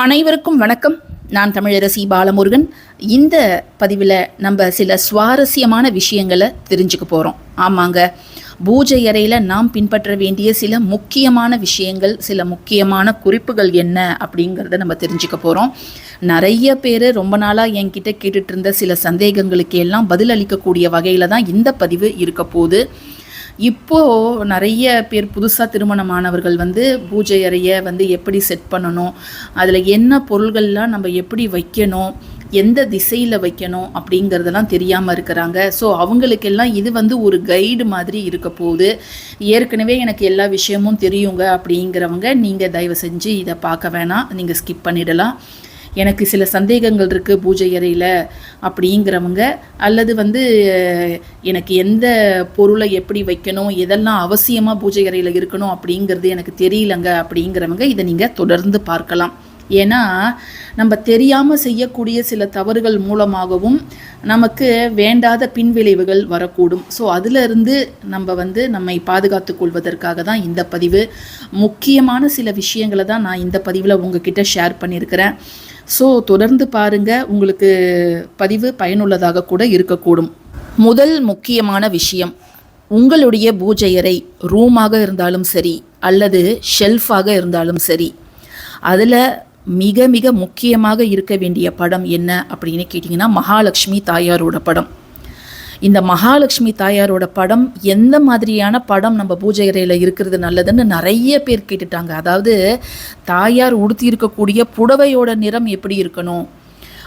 அனைவருக்கும் வணக்கம். நான் தமிழரசி பாலமுருகன். இந்த பதிவில் நம்ம சில சுவாரஸ்யமான விஷயங்களை தெரிஞ்சுக்க போகிறோம் ஆமாங்க. பூஜை அறையில் நாம் பின்பற்ற வேண்டிய சில முக்கியமான விஷயங்கள் சில முக்கியமான குறிப்புகள் என்ன அப்படிங்கிறத நம்ம தெரிஞ்சுக்க போகிறோம் நிறைய பேர் ரொம்ப நாளாக என்கிட்ட கேட்டுட்டு இருந்த சில சந்தேகங்களுக்கு எல்லாம் பதிலளிக்கக்கூடிய வகையில் தான் இந்த பதிவு இருக்க போகுது. இப்போது நிறைய பேர் புதுசாக திருமணமானவர்கள் வந்து பூஜை அறையை வந்து எப்படி செட் பண்ணணும் அதில் என்ன பொருள்கள்லாம் நம்ம எப்படி வைக்கணும் எந்த திசையில் வைக்கணும் அப்படிங்கிறதெல்லாம் தெரியாமல் இருக்கிறாங்க. ஸோ அவங்களுக்கெல்லாம் இது வந்து ஒரு கைடு மாதிரி இருக்க போகுது. ஏற்கனவே எனக்கு எல்லா விஷயமும் தெரியுங்க அப்படிங்கிறவங்க நீங்கள் தயவு செஞ்சு இதை பார்க்க வேணாம். நீங்கள் ஸ்கிப் பண்ணிடலாம். எனக்கு சில சந்தேகங்கள் இருக்குது பூஜை அறையில் அப்படிங்கிறவங்க அல்லது வந்து எனக்கு எந்த பொருளை எப்படி வைக்கணும் எதெல்லாம் அவசியமாக பூஜை அறையில் இருக்கணும் அப்படிங்கிறது எனக்கு தெரியலங்க அப்படிங்கிறவங்க இதை நீங்கள் தொடர்ந்து பார்க்கலாம். ஏன்னா நம்ம தெரியாமல் செய்யக்கூடிய சில தவறுகள் மூலமாகவும் நமக்கு வேண்டாத பின்விளைவுகள் வரக்கூடும். ஸோ அதிலிருந்து நம்ம வந்து நம்மை பாதுகாத்து கொள்வதற்காக தான் இந்த பதிவு. முக்கியமான சில விஷயங்களை தான் நான் இந்த பதிவில் உங்ககிட்ட ஷேர் பண்ணியிருக்கிறேன். ஸோ தொடர்ந்து பாருங்க. உங்களுக்கு பதிவு பயனுள்ளதாக கூட இருக்கக்கூடும். முதல் முக்கியமான விஷயம் உங்களுடைய பூஜை அறை ரூமாக இருந்தாலும் சரி அல்லது ஷெல்ஃபாக இருந்தாலும் சரி அதில் மிக மிக முக்கியமாக இருக்க வேண்டிய படம் என்ன அப்படின்னு கேட்டிங்கன்னா மகாலட்சுமி தாயாரோட படம். இந்த மகாலட்சுமி தாயாரோட படம் எந்த மாதிரியான படம் நம்ம பூஜை அறையில் இருக்கிறது நல்லதுன்னு நிறைய பேர் கேட்டுட்டாங்க. அதாவது தாயார் உடுத்தி இருக்கக்கூடிய புடவையோட நிறம் எப்படி இருக்கணும்?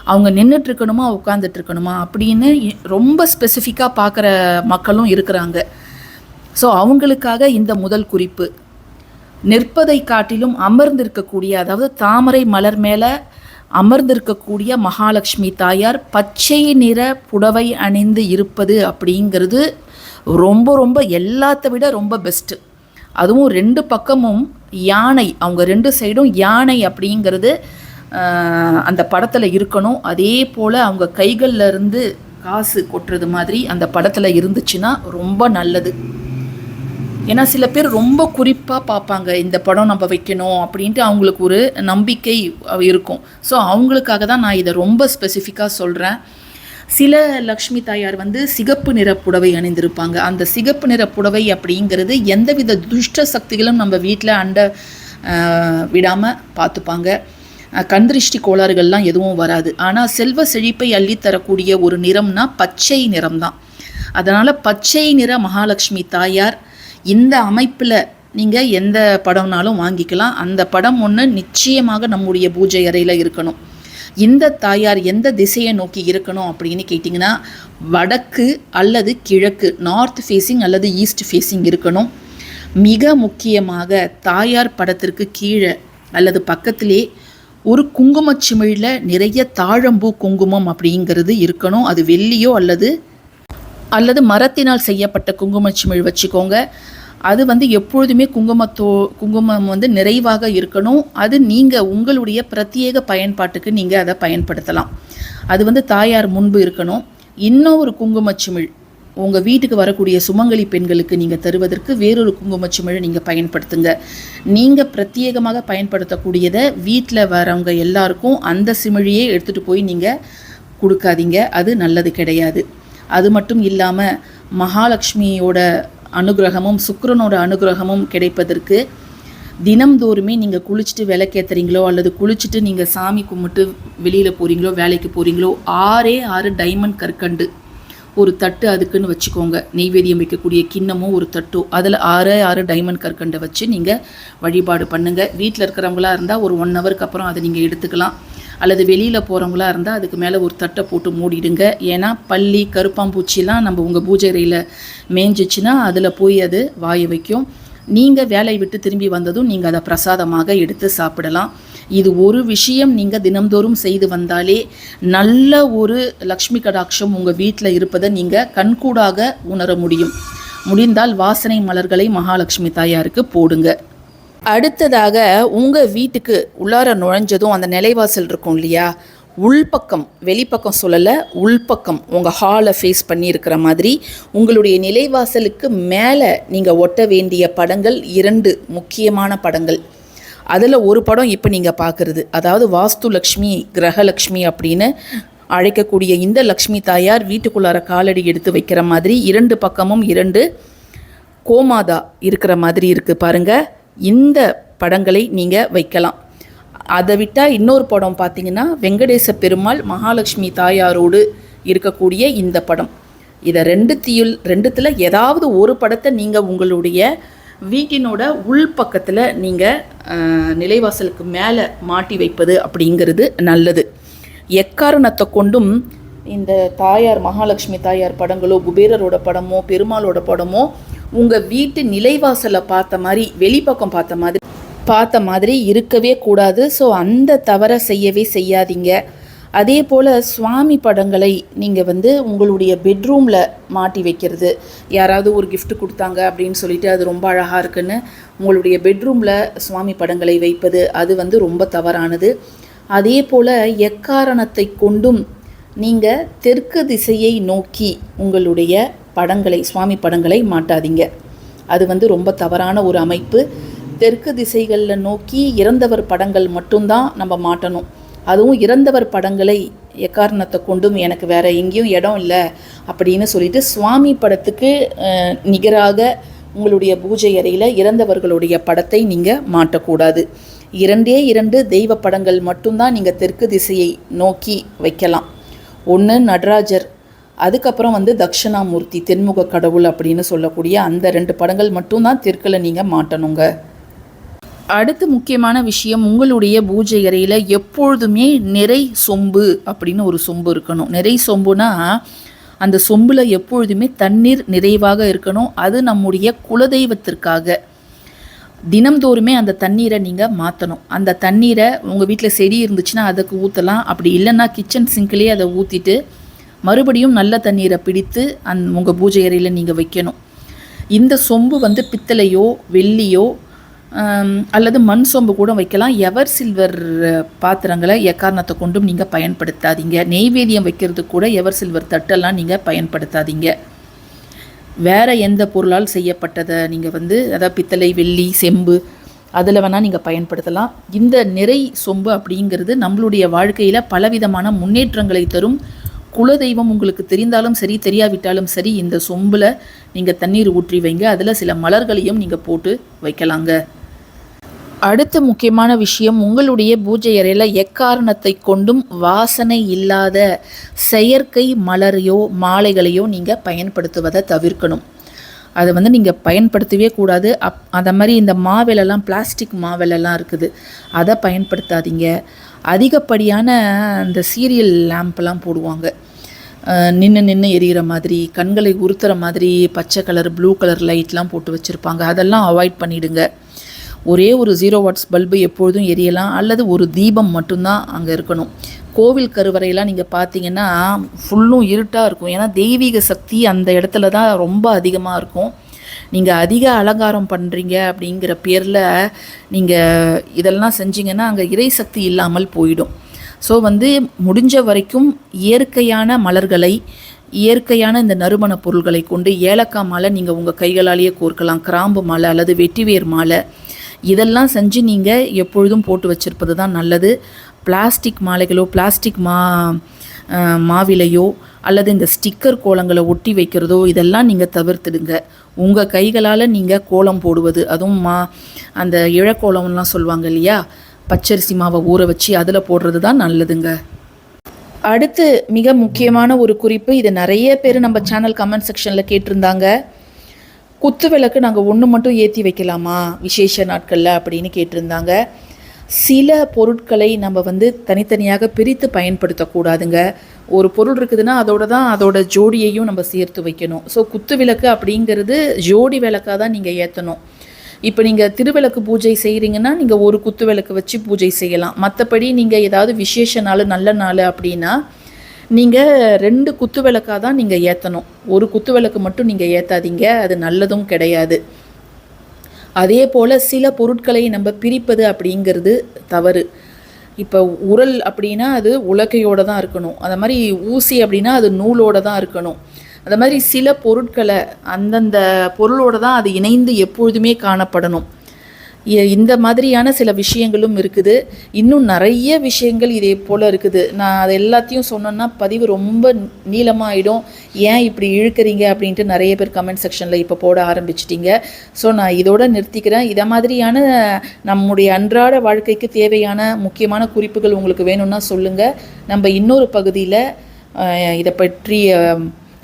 அவங்க நின்றுட்டு இருக்கணுமா உட்காந்துட்டு இருக்கணுமா அப்படின்னு ரொம்ப ஸ்பெசிஃபிக்காக பார்க்குற மக்களும் இருக்கிறாங்க. ஸோ அவங்களுக்காக இந்த முதல் குறிப்பு. நிற்பதை காட்டிலும் அமர்ந்திருக்கக்கூடிய அதாவது தாமரை மலர் மேலே அமர்ந்திருக்கக்கூடிய மகாலட்சுமி தாயார் பச்சை நிற புடவை அணிந்து இருப்பது அப்படிங்கிறது ரொம்ப ரொம்ப எல்லாத்த விட ரொம்ப பெஸ்ட்டு அதுவும் ரெண்டு பக்கமும் யானை அவங்க ரெண்டு சைடும் யானை அப்படிங்கிறது அந்த படத்தில் இருக்கணும். அதே போல் அவங்க கைகளில் இருந்து காசு கொட்டுறது மாதிரி அந்த படத்தில் இருந்துச்சுன்னா ரொம்ப நல்லது. ஏன்னா சில பேர் ரொம்ப குறிப்பாக பார்ப்பாங்க இந்த படம் நம்ம வைக்கணும் அப்படின்ட்டு அவங்களுக்கு ஒரு நம்பிக்கை இருக்கும். ஸோ அவங்களுக்காக தான் நான் இதை ரொம்ப ஸ்பெசிஃபிக்காக சொல்கிறேன் சில லக்ஷ்மி தாயார் வந்து சிகப்பு நிற புடவை அணிந்திருப்பாங்க. அந்த சிகப்பு நிற புடவை அப்படிங்கிறது எந்தவித துஷ்ட சக்திகளும் நம்ம வீட்டில் அண்ட விடாமல் பார்த்துப்பாங்க. அஹ், கண்திருஷ்டி கோளாறுகள்லாம் எதுவும் வராது. ஆனால் செல்வ செழிப்பை அள்ளித்தரக்கூடிய ஒரு நிறம்னா பச்சை நிறம்தான். அதனால் பச்சை நிற மகாலட்சுமி தாயார் இந்த அமைப்பில் நீங்கள் எந்த படம்னாலும் வாங்கிக்கலாம். அந்த படம் ஒன்று நிச்சயமாக நம்முடைய பூஜை அறையில் இருக்கணும். இந்த தாயார் எந்த திசையை நோக்கி இருக்கணும் அப்படின்னு கேட்டிங்கன்னா வடக்கு அல்லது கிழக்கு நார்த் ஃபேஸிங் அல்லது ஈஸ்ட் ஃபேஸிங் இருக்கணும். மிக முக்கியமாக தாயார் படத்திற்கு கீழே அல்லது பக்கத்திலே ஒரு குங்குமச்சிமிழில் நிறைய தாழம்பூ குங்குமம் அப்படிங்கிறது இருக்கணும். அது வெள்ளியோ அல்லது அல்லது மரத்தினால் செய்யப்பட்ட குங்குமச்சிமிழ் வச்சுக்கோங்க. அது வந்து எப்பொழுதுமே குங்குமத்தோ குங்குமம் வந்து நிறைவாக இருக்கணும். அது நீங்கள் உங்களுடைய பிரத்யேக பயன்பாட்டுக்கு நீங்கள் அதை பயன்படுத்தலாம். அது வந்து தாயார் முன்பு இருக்கணும். இன்னும் ஒரு குங்குமச்சிமிழ் உங்கள் வீட்டுக்கு வரக்கூடிய சுமங்கலி பெண்களுக்கு நீங்கள் தருவதற்கு வேறொரு குங்குமச்சிமிழை நீங்கள் பயன்படுத்துங்க. நீங்கள் பிரத்யேகமாக பயன்படுத்தக்கூடியதை வீட்டில் வரவங்க எல்லாருக்கும் அந்த சிமிழியே எடுத்துகிட்டு போய் நீங்கள் கொடுக்காதீங்க. அது நல்லது கிடையாது. அது மட்டும் இல்லாமல் மகாலட்சுமியோட அனுகிரகமும் சுக்கரனோட அனுகிரகமும் கிடைப்பதற்கு தினம்தோறுமே நீங்கள் குளிச்சுட்டு விளக்கேற்றுறீங்களோ அல்லது குளிச்சுட்டு நீங்கள் சாமி கும்பிட்டு வெளியில் போகிறீங்களோ வேலைக்கு போகிறீங்களோ ஆறே ஆறு டைமண்ட் கற்கண்டு. ஒரு தட்டு அதுக்குன்னு வச்சுக்கோங்க. நெய்வேதியம் வைக்கக்கூடிய கிண்ணமோ ஒரு தட்டோ அதில் ஆறு ஆறு டைமண்ட் கற்கண்டை வச்சு நீங்கள் வழிபாடு பண்ணுங்கள் வீட்டில் இருக்கிறவங்களா இருந்தால் ஒரு ஒன் ஹவருக்கு அப்புறம் அதை நீங்கள் எடுத்துக்கலாம். அல்லது வெளியில் போகிறவங்களா இருந்தால் அதுக்கு மேலே ஒரு தட்டை போட்டு மூடிடுங்க. ஏன்னா பள்ளி கருப்பாம்பூச்சிலாம் நம்ம உங்கள் பூஜை அறையில் மேய்ஞ்சிச்சுன்னா அதில் போய் அது வாய வைக்கும். நீங்கள் வேலையை விட்டு திரும்பி வந்ததும் நீங்கள் அதை பிரசாதமாக எடுத்து சாப்பிடலாம். இது ஒரு விஷயம் நீங்கள் தினம்தோறும் செய்து வந்தாலே நல்ல ஒரு லக்ஷ்மி கடாட்சம் உங்கள் வீட்டில் இருப்பதை நீங்கள் கண்கூடாக உணர முடியும். முடிந்தால் வாசனை மலர்களை மகாலட்சுமி தாயாருக்கு போடுங்க. அடுத்ததாக உங்கள் வீட்டுக்கு உள்ளார நுழைஞ்சதும் அந்த நிலைவாசல் இருக்கும் இல்லையா? உள்பக்கம் வெளிப்பக்கம் சொல்லலை உள்பக்கம் உங்கள் ஹாலை ஃபேஸ் பண்ணி இருக்கிற மாதிரி உங்களுடைய நிலைவாசலுக்கு மேலே நீங்கள் ஒட்ட வேண்டிய படங்கள் இரண்டு முக்கியமான படங்கள். அதில் ஒரு படம் இப்போ நீங்கள் பார்க்குறது அதாவது வாஸ்து லக்ஷ்மி கிரகலக்ஷ்மி அப்படின்னு அழைக்கக்கூடிய இந்த லக்ஷ்மி தாயார் வீட்டுக்குள்ளார காலடி எடுத்து வைக்கிற மாதிரி இரண்டு பக்கமும் இரண்டு கோமாதா இருக்கிற மாதிரி இருக்குது பாருங்கள் இந்த படங்களை நீங்கள் வைக்கலாம். அதை விட்டால் இன்னொரு படம் பார்த்தீங்கன்னா வெங்கடேச பெருமாள் மகாலட்சுமி தாயாரோடு இருக்கக்கூடிய இந்த படம். இதை ரெண்டுத்தியுள் ரெண்டுத்தில் ஏதாவது ஒரு படத்தை நீங்கள் உங்களுடைய வீட்டினோட உள் பக்கத்தில் நீங்கள் நிலைவாசலுக்கு மேலே மாட்டி வைப்பது அப்படிங்கிறது நல்லது. எக்காரணத்தை கொண்டும் இந்த தாயார் மகாலட்சுமி தாயார் படங்களோ குபேரரோட படமோ பெருமாளோட படமோ உங்கள் வீட்டு நிலைவாசலை பார்த்த மாதிரி வெளிப்பக்கம் பார்த்த மாதிரி பார்த்த மாதிரி இருக்கவே கூடாது. ஸோ அந்த தவறை செய்யவே செய்யாதீங்க. அதே போல் சுவாமி படங்களை நீங்கள் வந்து உங்களுடைய பெட்ரூமில் மாட்டி வைக்கிறது. யாராவது ஒரு கிஃப்ட் கொடுத்தாங்க அப்படின்னு சொல்லிட்டு அது ரொம்ப அழகாக இருக்குன்னு உங்களுடைய பெட்ரூமில் சுவாமி படங்களை வைப்பது அது வந்து ரொம்ப தவறானது. அதே போல் எக்காரணத்தை கொண்டும் நீங்கள் தெற்கு திசையை நோக்கி உங்களுடைய படங்களை சுவாமி படங்களை மாட்டாதீங்க. அது வந்து ரொம்ப தவறான ஒரு அமைப்பு. தெற்கு திசைகளில் நோக்கி இறந்தவர் படங்கள் மட்டும்தான் நம்ம மாட்டணும். அதுவும் இறந்தவர் படங்களை எக்காரணத்தை கொண்டும் எனக்கு வேற எங்கேயும் இடம் இல்லை அப்படின்னு சொல்லிட்டு சுவாமி படத்துக்கு நிகராக உங்களுடைய பூஜை அறையில் இறந்தவர்களுடைய படத்தை நீங்கள் மாட்டக்கூடாது. இரண்டே இரண்டு தெய்வ படங்கள் மட்டும்தான் நீங்கள் தெற்கு திசையை நோக்கி வைக்கலாம். ஒன்று நடராஜர் அதுக்கப்புறம் வந்து தட்சிணாமூர்த்தி தென்முக கடவுள் அப்படின்னு சொல்லக்கூடிய அந்த ரெண்டு படங்கள் மட்டும்தான் தெற்கில் நீங்கள் மாட்டணுங்க. அடுத்து முக்கியமான விஷயம் உங்களுடைய பூஜை அறையில் எப்பொழுதுமே நிறை சொம்பு அப்படின்னு ஒரு சொம்பு இருக்கணும். நிறை சொம்புனா அந்த சொம்பில் எப்பொழுதுமே தண்ணீர் நிறைவாக இருக்கணும். அது நம்முடைய குலதெய்வத்திற்காக. தினம்தோறுமே அந்த தண்ணீரை நீங்கள் மாற்றணும் அந்த தண்ணீரை உங்கள் வீட்டில் செடி இருந்துச்சுன்னா அதுக்கு ஊற்றலாம் அப்படி இல்லைன்னா கிச்சன் சிங்க்லேயே அதை ஊற்றிட்டு மறுபடியும் நல்ல தண்ணீரை பிடித்து அந் உங்கள் பூஜை அறையில் நீங்கள் வைக்கணும். இந்த சொம்பு வந்து பித்தளையோ வெள்ளியோ அல்லது மண் சொம்பு கூட வைக்கலாம். எவர் சில்வர் பாத்திரங்களை எக்காரணத்தை கொண்டும் நீங்கள் பயன்படுத்தாதீங்க. நெய்வேதியம் வைக்கிறதுக்கு கூட எவர் சில்வர் தட்டெல்லாம் நீங்கள் பயன்படுத்தாதீங்க. வேறு எந்த பொருளால் செய்யப்பட்டதை நீங்கள் வந்து அதாவது பித்தளை வெள்ளி செம்பு அதில் வேணால் நீங்கள் பயன்படுத்தலாம். இந்த நிறை சொம்பு அப்படிங்கிறது நம்மளுடைய வாழ்க்கையில் பலவிதமான முன்னேற்றங்களை தரும். குலதெய்வம் உங்களுக்கு தெரிந்தாலும் சரி தெரியாவிட்டாலும் சரி இந்த சொம்பில் நீங்கள் தண்ணீர் ஊற்றி வைங்க. அதில் சில மலர்களையும் நீங்கள் போட்டு வைக்கலாங்க. அடுத்த முக்கியமான விஷயம் உங்களுடைய பூஜை அறையில் எக்காரணத்தை கொண்டும் வாசனை இல்லாத செயற்கை மலரையோ மாலைகளையோ நீங்கள் பயன்படுத்துவதை தவிர்க்கணும். அதை வந்து நீங்கள் பயன்படுத்தவே கூடாது. அப் அந்த மாதிரி இந்த மாவிலெல்லாம் பிளாஸ்டிக் மாவிலெல்லாம் இருக்குது. அதை பயன்படுத்தாதீங்க. அதிகப்படியான அந்த சீரியல் லேம்ப்லாம் போடுவாங்க. நின்று நின்று எரியிற மாதிரி கண்களை உறுத்துற மாதிரி பச்சை கலர் ப்ளூ கலர் லைட்லாம் போட்டு வச்சுருப்பாங்க. அதெல்லாம் அவாய்ட் பண்ணிவிடுங்க ஒரே ஒரு ஜீரோ வாட்ஸ் பல்பு எப்பொழுதும் எரியலாம் அல்லது ஒரு தீபம் மட்டும்தான் அங்கே இருக்கணும். கோவில் கருவறையெல்லாம் நீங்கள் பார்த்தீங்கன்னா ஃபுல்லும் இருட்டாக இருக்கும். ஏன்னா தெய்வீக சக்தி அந்த இடத்துல தான் ரொம்ப அதிகமாக இருக்கும். நீங்கள் அதிக அலங்காரம் பண்ணுறீங்க அப்படிங்கிற பேரில் நீங்கள் இதெல்லாம் செஞ்சீங்கன்னா அங்கே இறை சக்தி இல்லாமல் போயிடும். ஸோ வந்து முடிஞ்ச வரைக்கும் இயற்கையான மலர்களை இயற்கையான இந்த நறுமண பொருள்களை கொண்டு ஏலக்காய் மாலை நீங்கள் உங்கள் கைகளாலேயே கோர்க்கலாம். கிராம்பு மாலை அல்லது வெட்டிவேர் மாலை இதெல்லாம் செஞ்சு நீங்கள் எப்பொழுதும் போட்டு வச்சிருப்பது தான் நல்லது. பிளாஸ்டிக் மாலைகளோ பிளாஸ்டிக் மா மாவிலையோ அல்லது இந்த ஸ்டிக்கர் கோலங்களை ஒட்டி வைக்கிறதோ இதெல்லாம் நீங்கள் தவிர்த்துடுங்க. உங்கள் கைகளால் நீங்கள் கோலம் போடுவது அதுவும் மா அந்த இழக்கோலம்லாம் சொல்லுவாங்க இல்லையா? பச்சரிசி மாவை ஊற வச்சு அதில் போடுறது தான் நல்லதுங்க. அடுத்து மிக முக்கியமான ஒரு குறிப்பு இது நிறைய பேர் நம்ம சேனல் கமெண்ட் செக்ஷனில் கேட்டிருந்தாங்க. குத்து விளக்கு நாங்கள் ஒன்று மட்டும் ஏற்றி வைக்கலாமா? விசேஷ நாட்களில் அப்படின்னு கேட்டிருந்தாங்க. சில பொருட்களை நம்ம வந்து தனித்தனியாக பிரித்து பயன்படுத்தக்கூடாதுங்க. ஒரு பொருள் இருக்குதுன்னா அதோட தான் அதோட ஜோடியையும் நம்ம சேர்த்து வைக்கணும். ஸோ குத்து விளக்கு அப்படிங்கிறது ஜோடி விளக்காக தான் நீங்கள் ஏற்றணும் இப்போ நீங்கள் திருவிளக்கு பூஜை செய்கிறீங்கன்னா நீங்கள் ஒரு குத்து விளக்கு வச்சு பூஜை செய்யலாம். மற்றபடி நீங்கள் ஏதாவது விசேஷ நாள் நல்ல நாள் அப்படின்னா நீங்கள் ரெண்டு குத்து விளக்காக தான் நீங்கள் ஏற்றணும் ஒரு குத்து விளக்கு மட்டும் நீங்கள் ஏற்றாதீங்க அது நல்லதும் கிடையாது. அதே போல் சில பொருட்களை நம்ம பிரிப்பது அப்படிங்கிறது தவறு. இப்போ உரல் அப்படின்னா அது உலக்கையோடு தான் இருக்கணும். அந்த மாதிரி ஊசி அப்படின்னா அது நூலோடு தான் இருக்கணும். அந்த மாதிரி சில பொருட்களை அந்தந்த பொருளோடு தான் அது இணைந்து எப்பொழுதுமே காணப்படணும். இந்த மாதிரியான சில விஷயங்களும் இருக்குது. இன்னும் நிறைய விஷயங்கள் இதே போல் இருக்குது. நான் அது எல்லாத்தையும் சொன்னேன்னா பதிவு ரொம்ப நீளமாகிடும் ஏன் இப்படி இழுக்கிறீங்க அப்படின்ட்டு நிறைய பேர் கமெண்ட் செக்ஷனில் இப்போ போட ஆரம்பிச்சிட்டிங்க. ஸோ நான் இதோட நிறுத்திக்கிறேன். இதை மாதிரியான நம்முடைய அன்றாட வாழ்க்கைக்கு தேவையான முக்கியமான குறிப்புகள் உங்களுக்கு வேணும்னா சொல்லுங்கள் நம்ம இன்னொரு பகுதியில் இதை பற்றி